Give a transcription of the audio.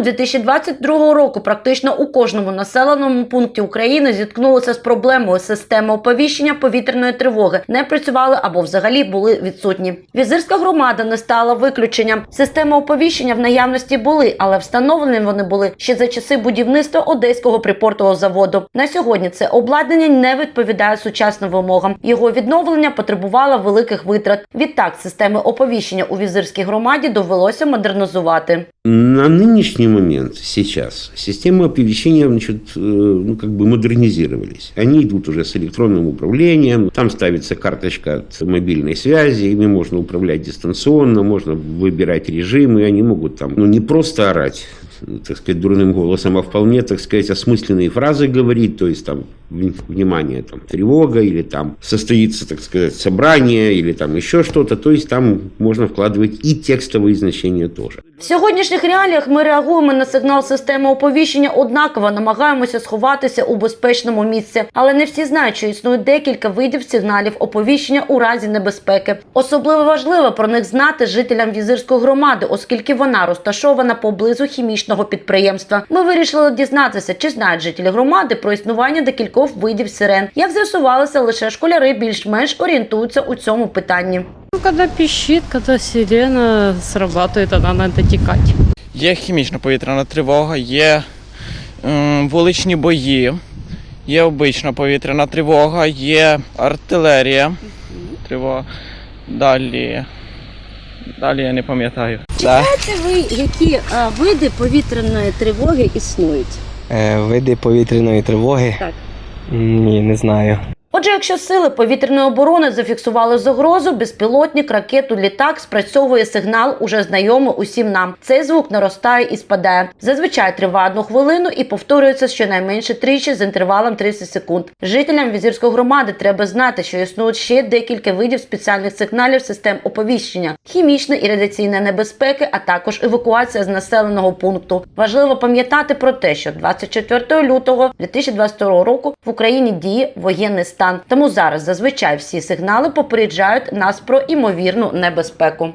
2022 року практично у кожному населеному пункті України зіткнулися з проблемою системи оповіщення повітряної тривоги, не працювали або взагалі були відсутні. Візирська громада не стала виключенням. Системи оповіщення в наявності були, але встановлені вони були ще за часи будівництва одеського припортового заводу. На сьогодні це обладнання не відповідає сучасним вимогам. Його відновлення потребувало великих витрат. Відтак системи оповіщення у візирській громаді довелося модернізувати. На нынешний момент, сейчас, системы оповещения значит, э, ну, как бы модернизировались. Они идут уже с электронным управлением, там ставится карточка от мобильной связи, ими можно управлять дистанционно, можно выбирать режимы, они могут там, ну, не просто орать, так сказать, дурным голосом, а вполне, так сказать, осмысленные фразы говорить, то есть там, в- внимание, там, тревога, или там состоится, так сказать, собрание, или там еще что-то, то есть там можно вкладывать и текстовые значения тоже. В сьогоднішніх реаліях ми реагуємо на сигнал системи оповіщення однаково, намагаємося сховатися у безпечному місці. Але не всі знають, що існує декілька видів сигналів оповіщення у разі небезпеки. Особливо важливо про них знати жителям візирської громади, оскільки вона розташована поблизу хімічного підприємства. Ми вирішили дізнатися, чи знають жителі громади про існування декількох видів сирен. Як з'ясувалося, лише школяри більш-менш орієнтуються у цьому питанні. Ну, когда пищит, когда сирена срабатывает, она надо текать. Є хімічна повітряна тривога, є ем, вуличні бої, є обична повітряна тривога, є артилерія. Тривога. Далі. Далі я не пам'ятаю. Да. Знаєте ви, які а, види повітряної тривоги існують? Е, види повітряної тривоги? Так. Ні, не знаю. Отже, якщо сили повітряної оборони зафіксували загрозу, безпілотник, ракету, літак спрацьовує сигнал, уже знайомий усім нам. Цей звук наростає і спадає. Зазвичай триває одну хвилину і повторюється щонайменше тричі з інтервалом 30 секунд. Жителям візірської громади треба знати, що існують ще декілька видів спеціальних сигналів систем оповіщення: хімічна і радіаційна небезпеки, а також евакуація з населеного пункту. Важливо пам'ятати про те, що 24 лютого 2022 року в Україні діє воєнний стан. Тому зараз зазвичай всі сигнали попереджають нас про імовірну небезпеку.